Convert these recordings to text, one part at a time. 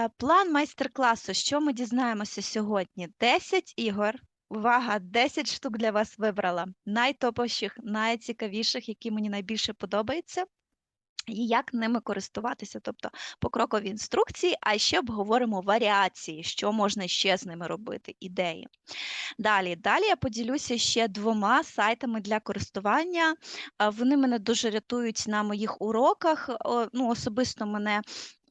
Е, План майстер-класу. Що ми дізнаємося сьогодні? 10 ігор. Увага, 10 штук для вас вибрала. Найтоповіших, найцікавіших, які мені найбільше подобаються. І як ними користуватися, тобто покрокові інструкції, а ще обговоримо варіації, що можна ще з ними робити, ідеї. Далі, далі я поділюся ще двома сайтами для користування. Вони мене дуже рятують на моїх уроках. Ну, особисто мене,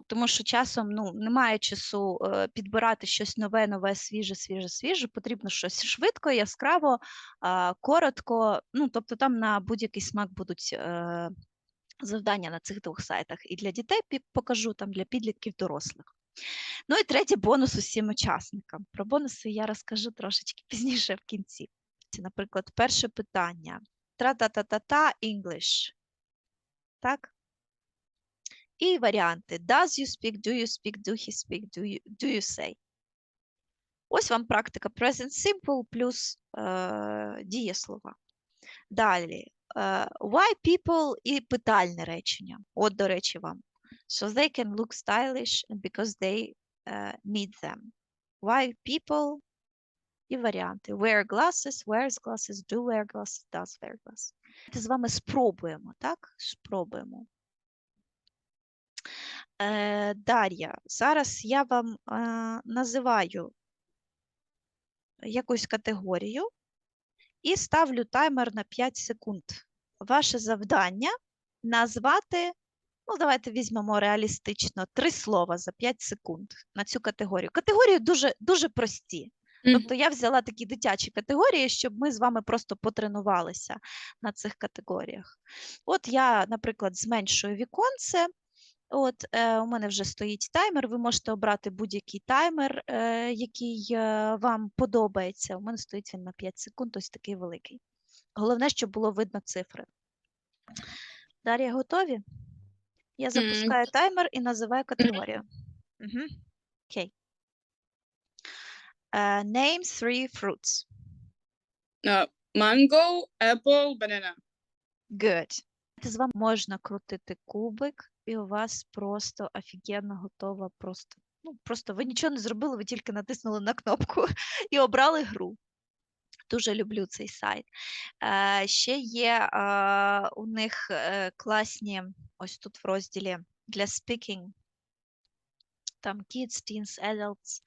тому що часом ну, немає часу е, підбирати щось нове, нове, свіже, свіже, свіже. Потрібно щось швидко, яскраво, коротко. Ну, тобто там на будь-який смак будуть. е, Завдання на цих двох сайтах і для дітей покажу, там для підлітків дорослих. Ну і третій бонус усім учасникам. Про бонуси я розкажу трошечки пізніше в кінці. Наприклад, перше питання. Тра-та-та-та-та English. Так? І варіанти. Does you speak, do you speak, do he speak, do you, do you say. Ось вам практика present simple плюс е, дієслова. Далі. е, why people і питальне речення. От, до речі, вам. So they can look stylish because they е, need them. Why people і варіанти. Wear glasses, wears glasses, do wear glasses, does wear glasses. З вами спробуємо, так? Спробуємо. Е, Дар'я, зараз я вам називаю якусь категорію і ставлю таймер на 5 секунд. Ваше завдання назвати, ну давайте візьмемо реалістично, три слова за 5 секунд на цю категорію. Категорії дуже, дуже прості. Тобто я взяла такі дитячі категорії, щоб ми з вами просто потренувалися на цих категоріях. От я, наприклад, зменшую віконце. От е, у мене вже стоїть таймер. Ви можете обрати будь-який таймер, е, який е, вам подобається. У мене стоїть він на 5 секунд, ось такий великий. Головне, щоб було видно цифри. Дар'я, готові? Я запускаю таймер і називаю категорію. Окей. Е, name three fruits. Uh, mango, apple, banana. Good. З вами можна крутити кубик, і у вас просто офігенно готова. Просто, ну, просто ви нічого не зробили, ви тільки натиснули на кнопку і обрали гру. Дуже люблю цей сайт. Е, ще є е, у них е, класні, ось тут в розділі для speaking, там kids, teens, adults.